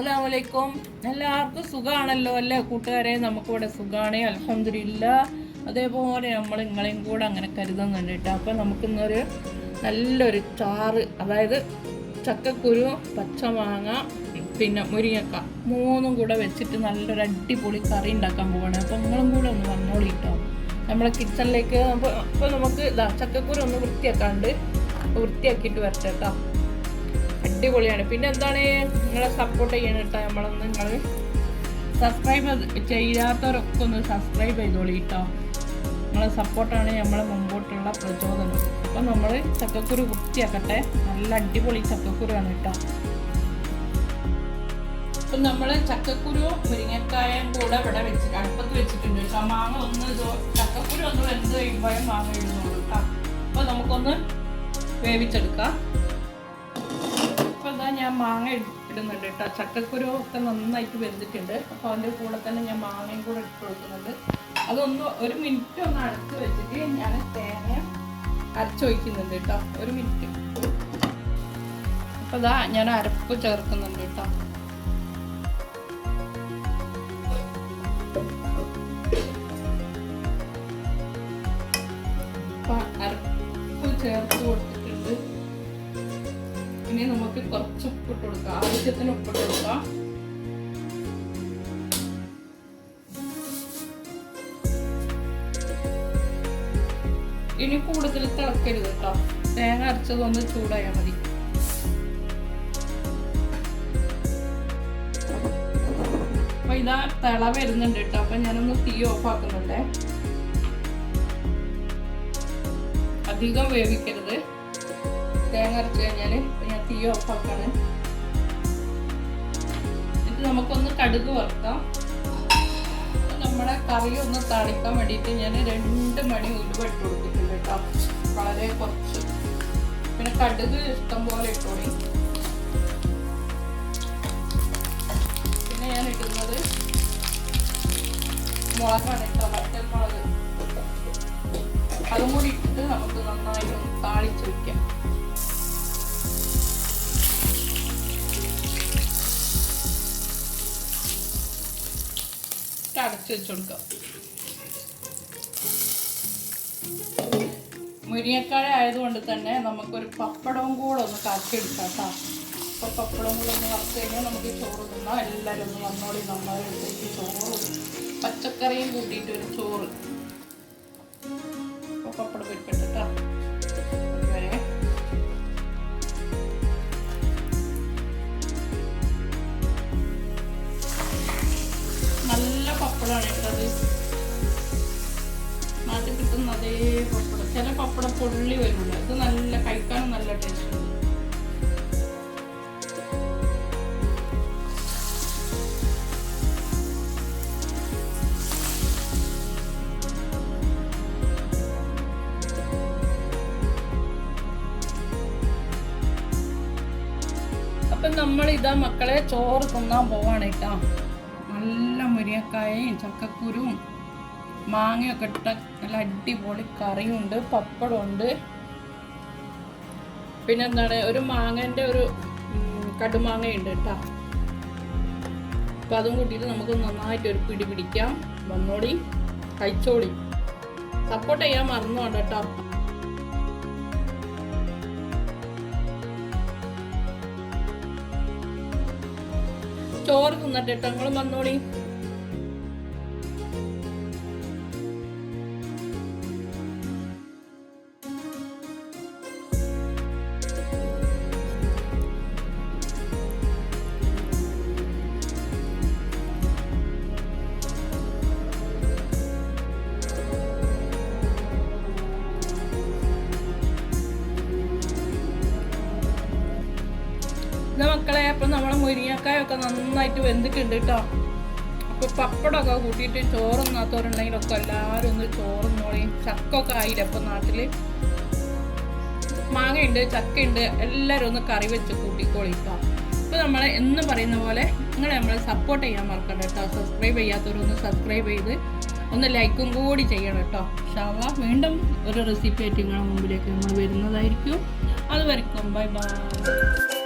എല്ലാവർക്കും എല്ലാവർക്കും സുഖമാണല്ലോ അല്ലേ കൂട്ടുകാരെ? നമുക്കിവിടെ സുഖമാണ് അലഹമില്ല അതേപോലെ നമ്മൾ നിങ്ങളെയും കൂടെ അങ്ങനെ കരുതുന്നുണ്ട് കേട്ടോ. അപ്പം നമുക്കിന്നൊരു നല്ലൊരു ചാറ് അതായത് ചക്കക്കുരു പച്ചമാങ്ങ പിന്നെ മുരിങ്ങക്ക മൂന്നും കൂടെ വെച്ചിട്ട് നല്ലൊരു അടിപൊളി കറി ഉണ്ടാക്കാൻ പോവാണ്. അപ്പം നിങ്ങളും കൂടെ ഒന്ന് വന്നോളി കേട്ടോ. നമ്മളെ കിച്ചണിലേക്ക് അപ്പോൾ അപ്പോൾ നമുക്ക് ഇതാ ചക്കക്കുരു ഒന്ന് വൃത്തിയാക്കാണ്ട് വൃത്തിയാക്കിയിട്ട് വരട്ടെ കേട്ടോ. അടിപൊളിയാണ്. പിന്നെ എന്താണ് നിങ്ങളെ സപ്പോർട്ട് ചെയ്യണം കേട്ടോ നമ്മളൊന്ന് നിങ്ങൾ സബ്സ്ക്രൈബ് ചെയ്യാത്തവരൊക്കെ ഒന്ന് സബ്സ്ക്രൈബ് ചെയ്തോളി കേട്ടോ. നിങ്ങളെ സപ്പോർട്ടാണ് നമ്മളെ മുമ്പോട്ടുള്ള പ്രചോദനം. അപ്പം നമ്മൾ ചക്കക്കുരു വൃത്തിയാക്കട്ടെ. നല്ല അടിപൊളി ചക്കക്കുരുവാണ് കേട്ടോ. അപ്പം നമ്മൾ ചക്കക്കുരു മുരിങ്ങക്കായും കൂടെ ഇവിടെ വെച്ച് അടുപ്പത്ത് വെച്ചിട്ടുണ്ട് കേട്ടോ. മാങ്ങ ഒന്ന് ചക്കക്കുരു ഒന്ന് വെന്ത് കഴിയുമ്പോഴും മാങ്ങ ഇടുന്നുള്ളൂ കേട്ടോ. അപ്പോൾ നമുക്കൊന്ന് വേവിച്ചെടുക്കാം. ഇതാ ഞാൻ മാങ്ങ ഇട്- ഇടുന്നുണ്ട് കേട്ടോ. ചക്കക്കുരു ഒക്കെ നന്നായിട്ട് വെന്തിട്ടുണ്ട്. അപ്പോൾ അതിന്റെ കൂടെ തന്നെ ഞാൻ മാങ്ങയും കൂടെ ഇട്ട് കൊടുക്കുന്നുണ്ട്. അതൊന്ന് ഒരു മിനിറ്റ് ഒന്ന് അടുത്ത് വെച്ചിട്ട് ഞാൻ തേങ്ങ അരച്ചൊഴിക്കുന്നുണ്ട് കേട്ടോ. ഒരു മിനിറ്റ്. അപ്പോൾ ഇതാ ഞാൻ അരപ്പ് ചേർക്കുന്നുണ്ട് കേട്ടോ. കുറച്ച് ഉപ്പിട്ട് കൊടുക്കുക ആവശ്യത്തിന് ഉപ്പിട്ട് കൊടുക്കുക ഇനി കൂടുതൽ തിളക്കരുത് കേട്ടോ. തേങ്ങ അരച്ചതൊന്ന് ചൂടായാൽ മതി. അപ്പൊ ഇതാ തിള വരുന്നുണ്ട് കേട്ടോ. അപ്പൊ ഞാനൊന്ന് തീ ഓഫ് ആക്കുന്നുണ്ടേ. അധികം വേവിക്കരുത്. തേങ്ങ അരച്ച് കഴിഞ്ഞാൽ ഞാൻ തീ ഓഫാക്കാണ് എന്നിട്ട് നമുക്കൊന്ന് കടുക് വറുക്കാം. നമ്മുടെ കറി ഒന്ന് തളിക്കാൻ വേണ്ടിയിട്ട് ഞാൻ രണ്ട് മണി ഉലുവ ഇട്ട് കൊടുത്തിട്ടുണ്ട് കേട്ടോ. വളരെ കുറച്ച്. പിന്നെ കടുക് ഇഷ്ടം പോലെ ഇട്ടോളി പിന്നെ ഞാൻ ഇടുന്നത് മുളകാണ് കേട്ടോ വറ്റൽ മുളക് അതും കൂടി ഇട്ടിട്ട് നമുക്ക് നന്നായി താളിച്ച് വയ്ക്കാം അടച്ച് വെച്ച് കൊടുക്കാം. മുരിങ്ങക്കായ ആയതുകൊണ്ട് തന്നെ നമുക്കൊരു പപ്പടവും കൂടെ ഒന്ന് കാച്ചെടുക്കാം കേട്ടോ. അപ്പോൾ പപ്പടവും കൂടെ ഒന്ന് വറുത്ത് കഴിഞ്ഞാൽ നമുക്ക് ചോറ് തിന്നാം. എല്ലാവരും ഒന്ന് വന്നോളി നമ്മളെ ചോറും. പച്ചക്കറിയും കൂട്ടിയിട്ട് ഒരു ചോറ്. അപ്പോൾ പപ്പടം വെക്കട്ടോ വരെ ചില പപ്പടം പൊള്ളി വരുന്നുണ്ട്. അത് നല്ല കഴിക്കാനും നല്ല ടേസ്റ്റ് ഉണ്ട്. അപ്പം നമ്മൾ ഇതാ മക്കളെ ചോറ് തിന്നാൻ പോവാണ് കേട്ടോ. നല്ല മുരിയക്കായയും ചക്കക്കുരും മാങ്ങയൊക്കെ ഇട്ട നല്ല അടിപൊളി കറിയുണ്ട് പപ്പടമുണ്ട്. പിന്നെ എന്താണ് ഒരു മാങ്ങന്റെ ഒരു കടുമാങ്ങയുണ്ട് കേട്ടോ. അപ്പം അതും കൂട്ടിയിട്ട് നമുക്ക് നന്നായിട്ട് ഒരു പിടി പിടിക്കാം. വന്നോളി കഴിച്ചോളി. സപ്പോർട്ട് ചെയ്യാൻ മറന്നുകൊണ്ട് കേട്ടോ. ചോറ് തിന്നട്ടെ കേട്ടോ നിങ്ങൾ വന്നോളി. എന്നാ മക്കളെ അപ്പം നമ്മളെ മുരിങ്ങക്കായൊക്കെ നന്നായിട്ട് വെന്തിട്ടുണ്ട് കേട്ടോ അപ്പോൾ പപ്പടമൊക്കെ കൂട്ടിയിട്ട് ചോറുന്നാത്തവരുണ്ടെങ്കിലൊക്കെ എല്ലാവരും ഒന്ന് ചോറുന്നോളിയും ചക്കൊക്കെ ആയില്ല അപ്പം നാട്ടിൽ മാങ്ങയുണ്ട് ചക്കയുണ്ട് എല്ലാവരും ഒന്ന് കറി വെച്ച് കൂട്ടിക്കോളിക്കാം കേട്ടോ നമ്മളെ എന്ന് പറയുന്ന പോലെ നിങ്ങൾ നമ്മളെ സപ്പോർട്ട് ചെയ്യാൻ മറക്കണ്ട കേട്ടോ സബ്സ്ക്രൈബ് ചെയ്യാത്തവരൊന്ന് സബ്സ്ക്രൈബ് ചെയ്ത് ഒന്ന് ലൈക്കും കൂടി ചെയ്യണം കേട്ടോ ഷാവ വീണ്ടും ഒരു റെസിപ്പി ആയിട്ട് നിങ്ങളുടെ മുമ്പിലേക്ക് നമ്മൾ വരുന്നതായിരിക്കും. അതുവരെക്കും ബൈ ബൈ